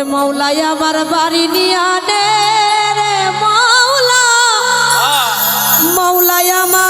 ওরে মৌলাই আমার বাড়ি নিয়া রে মৌলা। মৌলাই আমার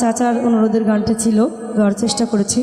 চাচার অনুরোধের গানটা ছিল গাওয়ার চেষ্টা করেছি।